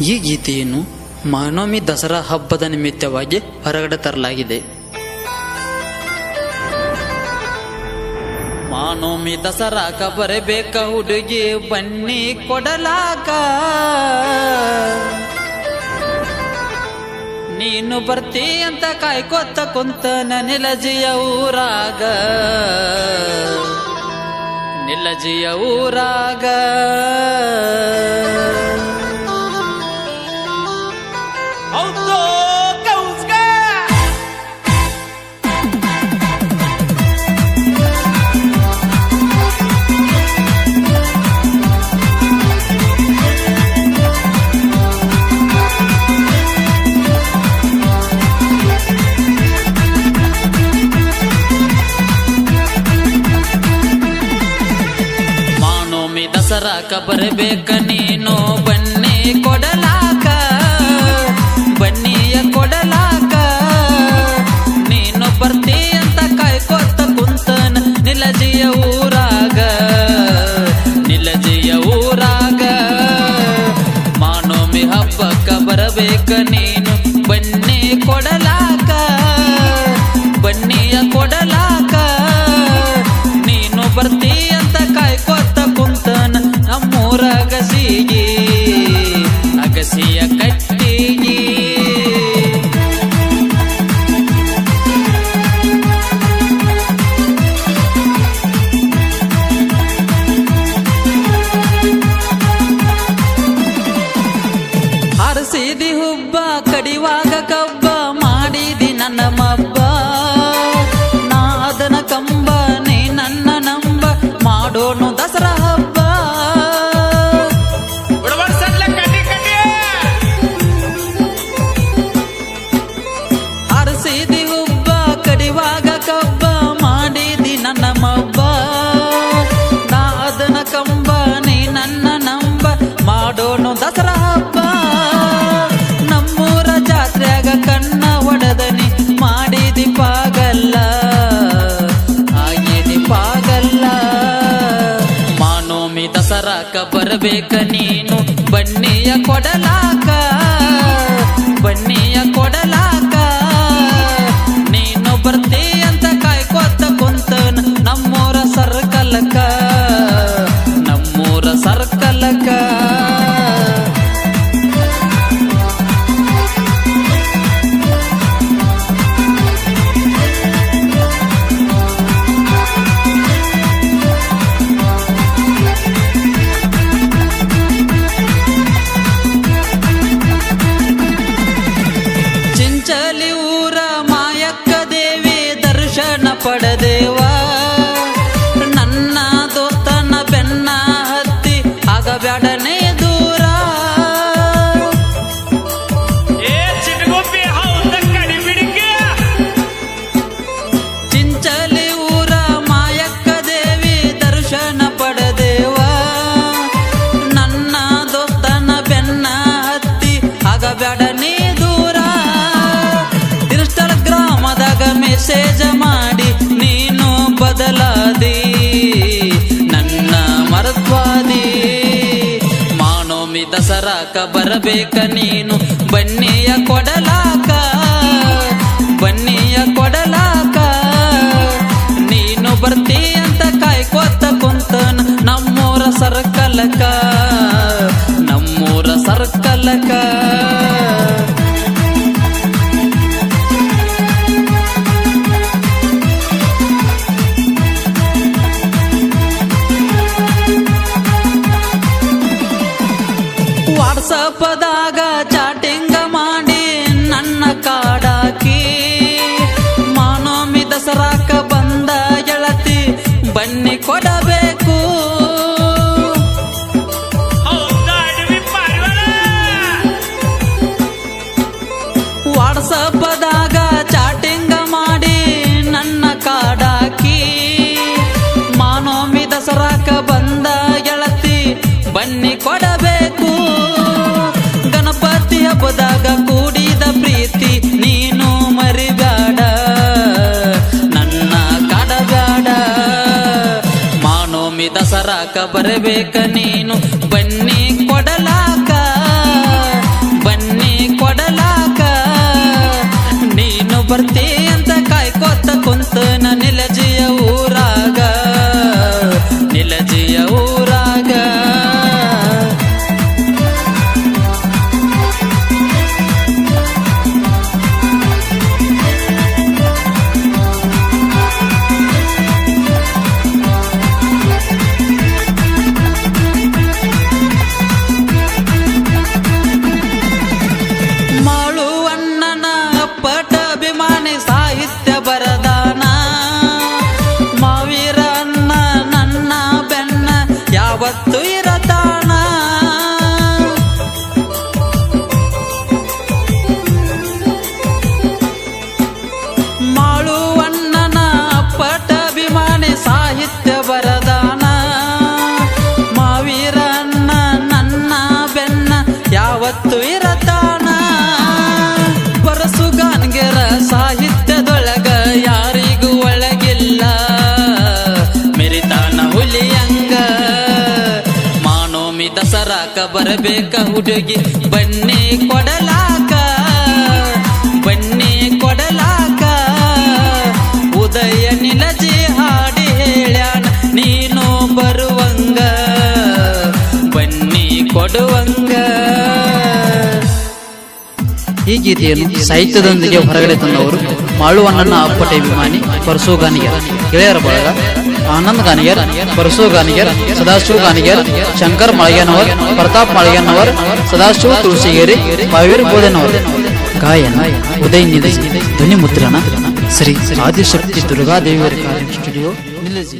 ಈ ಗೀತೆಯನ್ನು ಮಾನವಮಿ ದಸರಾ ಹಬ್ಬದ ನಿಮಿತ್ತವಾಗಿ ಹೊರಗಡೆ ತರಲಾಗಿದೆ. ಮಾನವಮಿ ದಸರಾಕ ಬರಬೇಕ ಹುಡುಗಿ ಬನ್ನಿ ಕೊಡಲಾಕ. ನೀನು ಬರ್ತಿ ಅಂತ ಕಾಯ್ಕೊತ್ತ ಕುಂತ ನಿಲಜಿಯ ಊರಾಗ. ನಿಲಜಿಯ ಊರಾಗ. ದಸರಾಕ ಬರಬೇಕ ನೀನು? ಬನ್ನಿ ಕೊಡಲಾಕ. ಬನ್ನಿಯ ಕೊಡಲಾಕ. ನೀನು ಬರ್ತಿ ಅಂತ ಕಾಯ್ಕೋತ ಕುಂತನ ನಿಲಜಿಯ ಊರಾಗ. ನಿಲಜಿಯ ಊರಾಗ. ಮಾನೋಮಿ ಹಬ್ಬಕ್ಕ ಬರಬೇಕ ನೀನು? ಬನ್ನಿ ಕೊಡಲಾಕ ಅಗಸಿಗಿ ಅಗಸಿಯ ಕಟ್ಟಿಗೆ. ಹರಸಿದಿ ಹುಬ್ಬ, ಕಡಿವಾಗ ಕಬ್ಬ, ಮಾಡಿದಿ ನನ್ನ ಮಬ್ಬ. ನಾದನ ಕಂಬ, ನೀ ನನ್ನ ನಂಬ, ಮಾಡೋನು ದಸರಾ ದಸರಾಕ ಬರಬೇಕ ನೀನು ಬನ್ನಿಯ ಕೊಡಲಾಕ ಪಡೆದೇವ? ನನ್ನ ದೋಸ್ತನ ಬೆನ್ನ ಹತ್ತಿ ಆಗಬ್ಯಾಡನೆ ದಸರಾಕ ಬರಬೇಕ ನೀನು? ಬನ್ನಿಯ ಕೊಡಲಾಕ ಬನ್ನಿಯ ಕೊಡಲಾಕ. ನೀನು ಬರ್ತೀ ಅಂತ ಕಾಯ್ಕೋತ ಕುಂತನ ನಮ್ಮೂರ ಸರ್ಕಲಕ ವಾಟ್ಸಪ್ದಾಗ ಚಾಟಿಂಗ ಮಾಡಿ ನನ್ನ ಕಾಡಾಕಿ. ಮಾನೋಮಿ ದಸರಾಕ ಬಂದ ಗೆಳತಿ ಬನ್ನಿ ಕೊಡಬೇಕು. ಹೌದ ಕೊಡಲಾಕ ಬರಬೇಕ ನೀನು? ಬನ್ನಿ ಕೊಡಲಾಕ ಬನ್ನಿ ಕೊಡಲಾಕ. ನೀನು ಬರ್ತೀ ಅಂತ ಕಾಯ್ಕೋತ ಕುಂತ ನಿಲಜಿಯ ಊರಾಗ. ನಿಲಜಿಯ ಊರ ದಸರಾಕ ಬರಬೇಕ ಹುಡುಗಿ. ಬನ್ನಿ ಕೊಡಲಾಕ ಬನ್ನಿ ಕೊಡಲಾಕ. ಉದಯ ನಿಲಜಿ ಹಾಡಿ ಹೇಳ್ಯಾನ, ನೀನು ಬರುವಂಗ. ಬನ್ನಿ ಕೊಡುವಂಗ. ಈ ಗೀತೆಯನ್ನು ಸಾಹಿತ್ಯದೊಂದಿಗೆ ಹೊರಗಡೆ ತಂದವರು ಮಾಳುವಣ್ಣನ ಅಪ್ಪಟ ಅಭಿಮಾನಿ ಪರಸೋಗಾನಿಯ ಗೆಳೆಯರ ಬಳಗ ಆನಂದ್ ಗಾನಿಗರ್, ಪರಸು ಗಾನಿಗರ್, ಸದಾಶಿವ ಗಾನಿಗರ್, ಶಂಕರ್ ಮಾಳಿಗೆನವರ್, ಪ್ರತಾಪ್ ಮಾಳಿಗೆನವರ್, ಸದಾಶಿವ ತುಳಸಿಗೇರಿ ಮಹಾವೀರ್ ಬೋಧನವರ್. ಗಾಯನ, ಉದಯ್ ನಿಧಿ ಧ್ವನಿ ಮುದ್ರಣ ಶ್ರೀ ಆದಿಶಕ್ತಿ ದುರ್ಗಾದೇವಿಯರ ಸ್ಟುಡಿಯೋ ನಿಲಜಿ